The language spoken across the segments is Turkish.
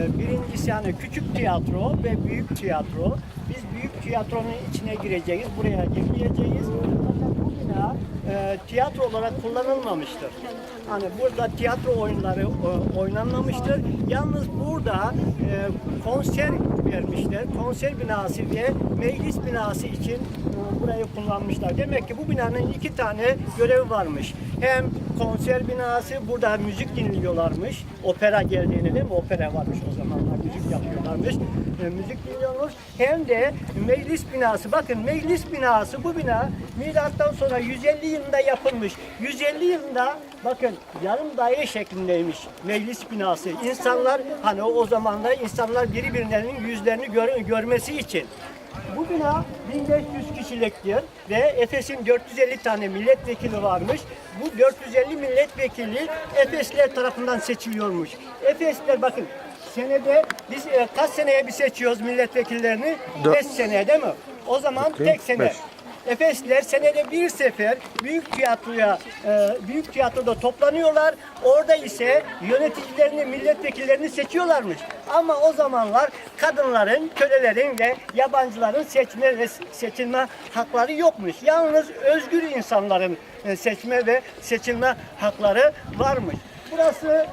Birincisi yani küçük tiyatro ve büyük tiyatro. Biz büyük tiyatronun içine gireceğiz, buraya girmeyeceğiz. Bina e, tiyatro olarak kullanılmamıştır. Hani burada tiyatro oyunları e, oynanmamıştır. Yalnız burada e, konser vermişler. Konser binası ve meclis binası için e, burayı kullanmışlar. Demek ki bu binanın iki tane görevi varmış. Hem konser binası, burada müzik dinliyorlarmış. Opera geldiğini değil mi? Opera varmış o zamanlar. Müzik yapıyorlarmış. E, müzik dinliyormuş. Hem de meclis binası. Bakın meclis binası bu bina milattan sonra 150 yılında yapılmış. 150 yılında bakın yarım daire şeklindeymiş meclis binası. İnsanlar hani o, zamanlar insanlar birbirlerinin yüzlerini gör- görmesi için. Bu bina 1500 kişiliktir ve Efes'in 450 tane milletvekili varmış. Bu 450 milletvekili Efesler tarafından seçiliyormuş. Efesler bakın senede biz e, kaç seneye bir seçiyoruz milletvekillerini? Dört. 5 seneye değil mi? O zaman Bakayım, tek sene. beş. Efesliler senede bir sefer büyük tiyatroya, e, büyük tiyatroda toplanıyorlar. Orada ise yöneticilerini, milletvekillerini seçiyorlarmış. Ama o zamanlar kadınların, kölelerin ve yabancıların seçme ve seçilme hakları yokmuş. Yalnız özgür insanların e, seçme ve seçilme hakları varmış. Burası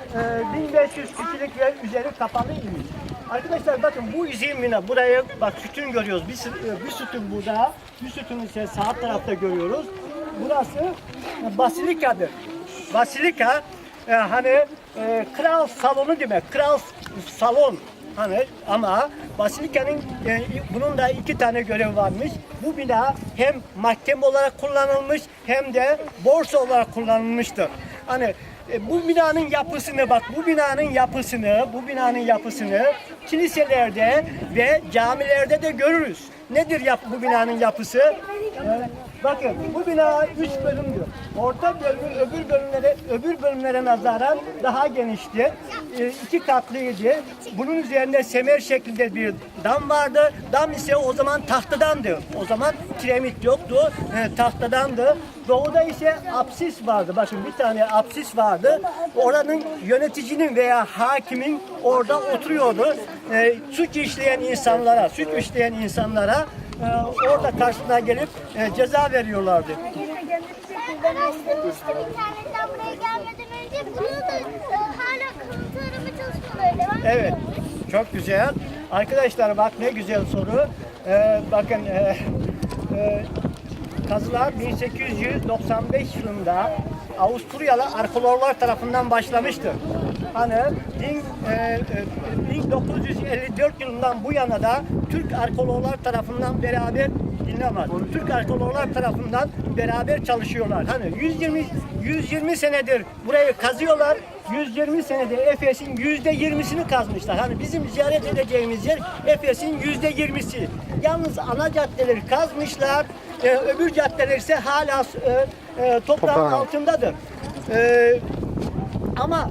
e, 1500 kişilik ve üzeri kapalıymış. Arkadaşlar bakın bu izin bina buraya bak sütun görüyoruz. Bir, sü- bir sütun burada, bir sütun ise sağ tarafta görüyoruz. Burası e, basilikadır. Basilika e, hani e, kral salonu demek. Kral salon hani ama basilikanın e, bunun da iki tane görevi varmış. Bu bina hem mahkeme olarak kullanılmış hem de borsa olarak kullanılmıştır. Hani e, bu binanın yapısını bak bu binanın yapısını bu binanın yapısını kiliselerde ve camilerde de görürüz. Nedir yap bu binanın yapısı? E, bakın bu bina üç bölümdür. Orta bölümü öbür bölümlere öbür bölümlere nazaran daha genişti. E, iki katlıydı. Bunun üzerinde semer şeklinde bir dam vardı. Dam ise o zaman tahtadandı. O zaman kiremit yoktu. E, tahtadandı. Doğuda ise apsis vardı. Bakın bir tane apsis vardı. Oranın yöneticinin veya hakimin orada oturuyordu. E, suç işleyen insanlara, suç işleyen insanlara e, orada karşısına gelip e, ceza veriyorlardı. Ben araştırmıştım internetten buraya gelmeden önce. Bunu hala çalışmaları devam Evet, çok güzel. Arkadaşlar bak ne güzel soru. Ee, bakın e, e, kazılar 1895 yılında Avusturyalı arkeologlar tarafından başlamıştır. Hani bin, e, e, 1954 yılından bu yana da Türk arkeologlar tarafından beraber dinlemez. Türk arkeologlar tarafından beraber çalışıyorlar. Hani 120 120 senedir burayı kazıyorlar. 120 senede Efes'in yüzde yirmisini kazmışlar. Hani bizim ziyaret edeceğimiz yer Efes'in yüzde yirmisi. Yalnız ana caddeleri kazmışlar. Ee, öbür caddeler ise hala e, e, toprağın Toprağın. altındadır. Ee, ama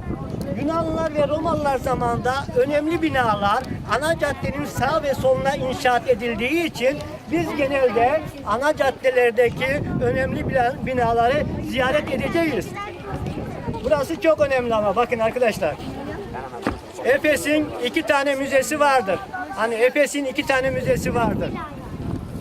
Yunanlılar ve Romalılar zamanında önemli binalar ana caddenin sağ ve soluna inşaat edildiği için biz genelde ana caddelerdeki önemli bina- binaları ziyaret edeceğiz. Burası çok önemli ama bakın arkadaşlar. Efes'in iki tane müzesi vardır. Hani Efes'in iki tane müzesi vardır.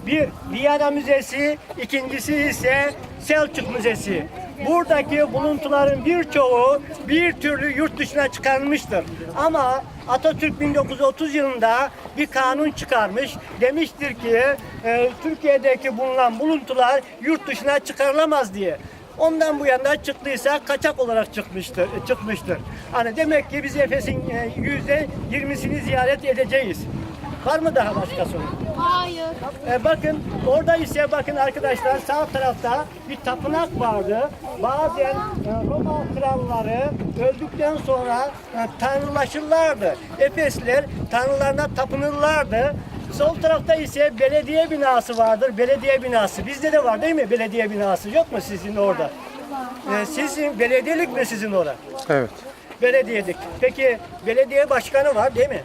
Bir Viyana Müzesi, ikincisi ise Selçuk Müzesi. Buradaki buluntuların birçoğu bir türlü yurt dışına çıkarılmıştır. Ama Atatürk 1930 yılında bir kanun çıkarmış. Demiştir ki e, Türkiye'deki bulunan buluntular yurt dışına çıkarılamaz diye. Ondan bu yana çıktıysa kaçak olarak çıkmıştır. e, çıkmıştır. Hani demek ki biz Efes'in e, yüzde yirmisini ziyaret edeceğiz. Var mı daha başka soru? Hayır. E, bakın orada ise bakın arkadaşlar sağ tarafta bir tapınak vardı. Bazen e, Roma kralları öldükten sonra e, tanrılaşırlardı. Efesliler tanrılarına tapınırlardı. Sol tarafta ise belediye binası vardır. Belediye binası. Bizde de var değil mi belediye binası? Yok mu sizin orada? E, sizin belediyelik mi sizin orada? Evet. Belediyedik. Peki belediye başkanı var değil mi?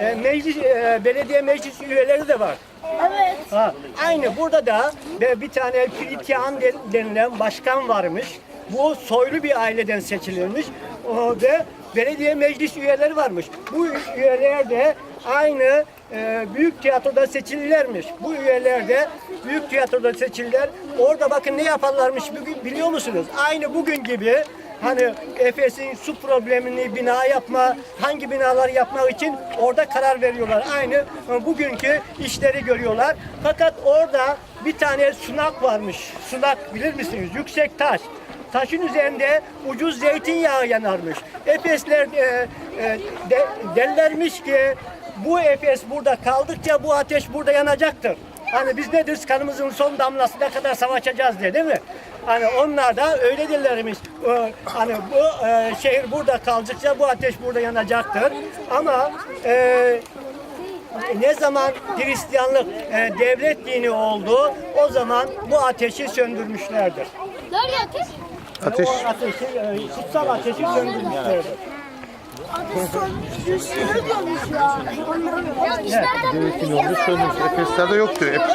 E, meclis, e, belediye meclis üyeleri de var. Evet. Ha, aynı burada da bir tane Filipyan denilen başkan varmış. Bu soylu bir aileden seçilirmiş. O, ve belediye meclis üyeleri varmış. Bu üyeler de aynı e, büyük tiyatroda seçilirlermiş. Bu üyeler de büyük tiyatroda seçilirler. Orada bakın ne yaparlarmış biliyor musunuz? Aynı bugün gibi Hani Efes'in su problemini bina yapma, hangi binalar yapmak için orada karar veriyorlar. Aynı e, bugünkü işleri görüyorlar. Fakat orada bir tane sunak varmış. Sunak bilir misiniz? Yüksek taş. Taşın üzerinde ucuz zeytinyağı yanarmış. Efesler e, e, de, derlermiş ki bu Efes burada kaldıkça bu ateş burada yanacaktır. Hani biz ne deriz kanımızın son damlasına kadar savaşacağız diye değil mi? Hani onlar da öyle dillerimiz. Ee, hani bu e, şehir burada kaldıkça bu ateş burada yanacaktır. Ama e, ne zaman Hristiyanlık e, devlet dini oldu o zaman bu ateşi söndürmüşlerdir. Nerede ateş? Ateş. O ateşi, e, kutsal ateşi söndürmüşlerdir. Ateş sönmüş. Ne diyormuş ya? Efeslerde yoktu. Hep